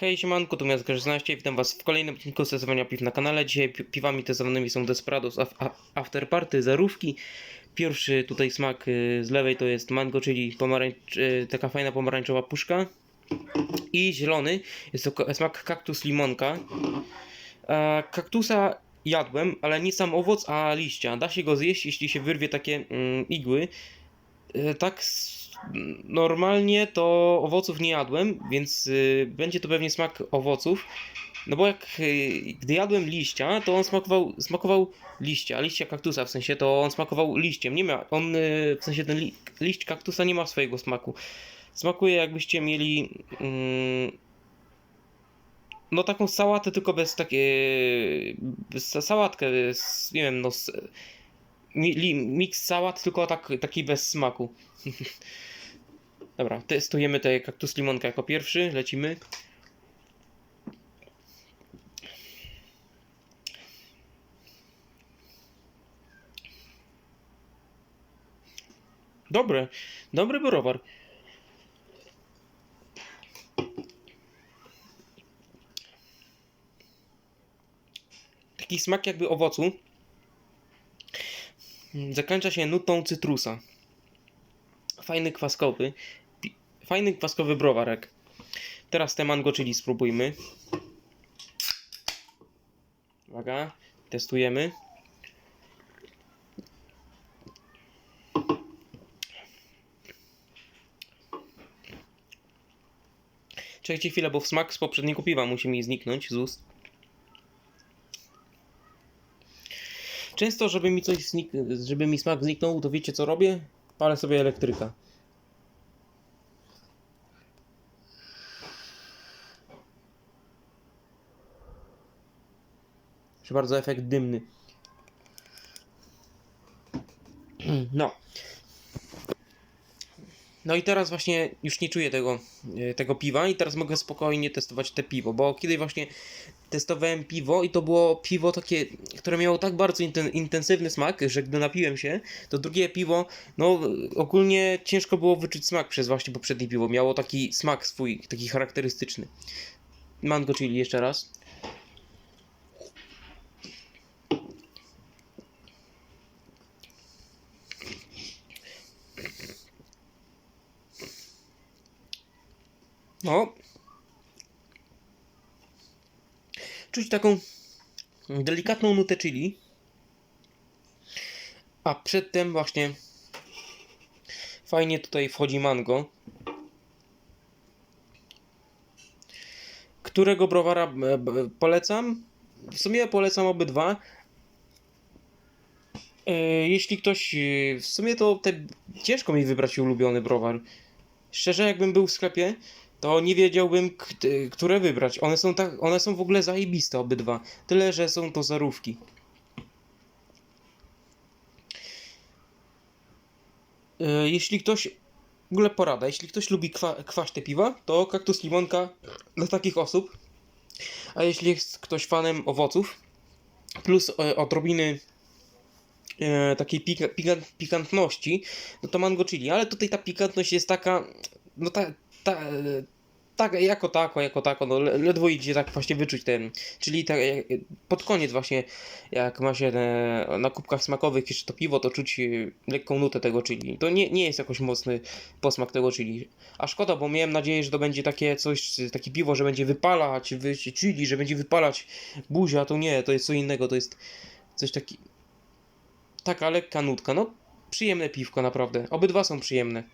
Hej siemanko, tu Miast 16 witam was w kolejnym odcinku testowania piw na kanale. Dzisiaj pi piwami testowanymi są Desperados Af After Party, zarówki. Pierwszy tutaj smak y, z lewej to jest mango, czyli pomarańcz, y, taka fajna pomarańczowa puszka. I zielony jest to smak kaktus limonka. E, kaktusa jadłem, ale nie sam owoc, a liścia. Da się go zjeść, jeśli się wyrwie takie mm, igły. E, Tak normalnie to owoców nie jadłem, więc y, będzie to pewnie smak owoców. No bo jak y, gdy jadłem liścia, to on smakował, smakował liścia, liścia kaktusa w sensie, to on smakował liściem. Nie ma, on y, w sensie ten li, liść kaktusa nie ma swojego smaku. Smakuje jakbyście mieli mm, no taką sałatę, tylko bez takiej bez sałatkę, z, nie wiem, no z, mi, sałat, tylko tak, taki bez smaku. Dobra, testujemy te kaktus limonka jako pierwszy, lecimy. Dobry, dobry browar. Taki smak jakby owocu. Zakończa się nutą cytrusa. Fajny kwaskowy. Fajny kwaskowy browarek. Teraz te mango chili spróbujmy. Uwaga, testujemy. Czekajcie chwilę, bo smak z poprzedniego piwa musi mi zniknąć z ust. Często, żeby mi coś znik- żeby mi smak zniknął, to wiecie co robię? Palę sobie elektryka. Proszę bardzo, efekt dymny. No. No i teraz właśnie już nie czuję tego, e, tego piwa i teraz mogę spokojnie testować te piwo, bo kiedy właśnie testowałem piwo i to było piwo takie, które miało tak bardzo inten- intensywny smak, że gdy napiłem się, to drugie piwo, no ogólnie ciężko było wyczuć smak przez właśnie poprzednie piwo. Miało taki smak swój, taki charakterystyczny. Mango chili jeszcze raz. No. Czuć taką delikatną nutę chili. A przedtem właśnie fajnie tutaj wchodzi mango. Którego browara e, polecam? W sumie polecam obydwa. E, Jeśli ktoś. e, W sumie to te, ciężko mi wybrać ulubiony browar. Szczerze, jakbym był w sklepie, to nie wiedziałbym, które wybrać. One są, tak, one są w ogóle zajebiste obydwa. Tyle, że są to zarówki. E, Jeśli ktoś. W ogóle porada, jeśli ktoś lubi kwa, kwaśne piwa, to kaktus limonka dla takich osób. A jeśli jest ktoś fanem owoców, plus e, odrobiny e, takiej pika, pikant, pikantności, no to mango chili. Ale tutaj ta pikantność jest taka, no ta, ta, e, tak, jako tako, jako tako, no le- ledwo idzie tak właśnie wyczuć ten, czyli tak, pod koniec właśnie, jak ma się na, na kubkach smakowych jeszcze to piwo, to czuć e, lekką nutę tego chili. To nie, nie jest jakoś mocny posmak tego chili. A szkoda, bo miałem nadzieję, że to będzie takie coś, takie piwo, że będzie wypalać wy- chili, że będzie wypalać buzia, to nie, to jest co innego, to jest coś taki, taka lekka nutka, no przyjemne piwko naprawdę, obydwa są przyjemne.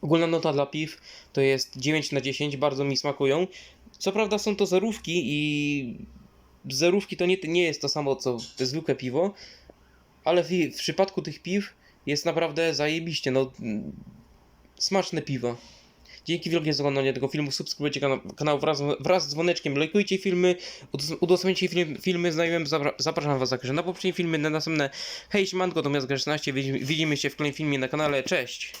Ogólna nota dla piw to jest 9 na 10, bardzo mi smakują. Co prawda są to zerówki i zerówki to nie, nie jest to samo co zwykłe piwo, ale w, w przypadku tych piw jest naprawdę zajebiście, no smaczne piwa. Dzięki wielkie za oglądanie tego filmu, subskrybujcie kanał, kanał wraz, wraz z dzwoneczkiem, lajkujcie filmy, udos- udostępniajcie film, filmy znajomym, zapra- zapraszam was na poprzednie filmy, na następne. Hej, siemanko, to Miast 16, widzimy widzimy się w kolejnym filmie na kanale, cześć!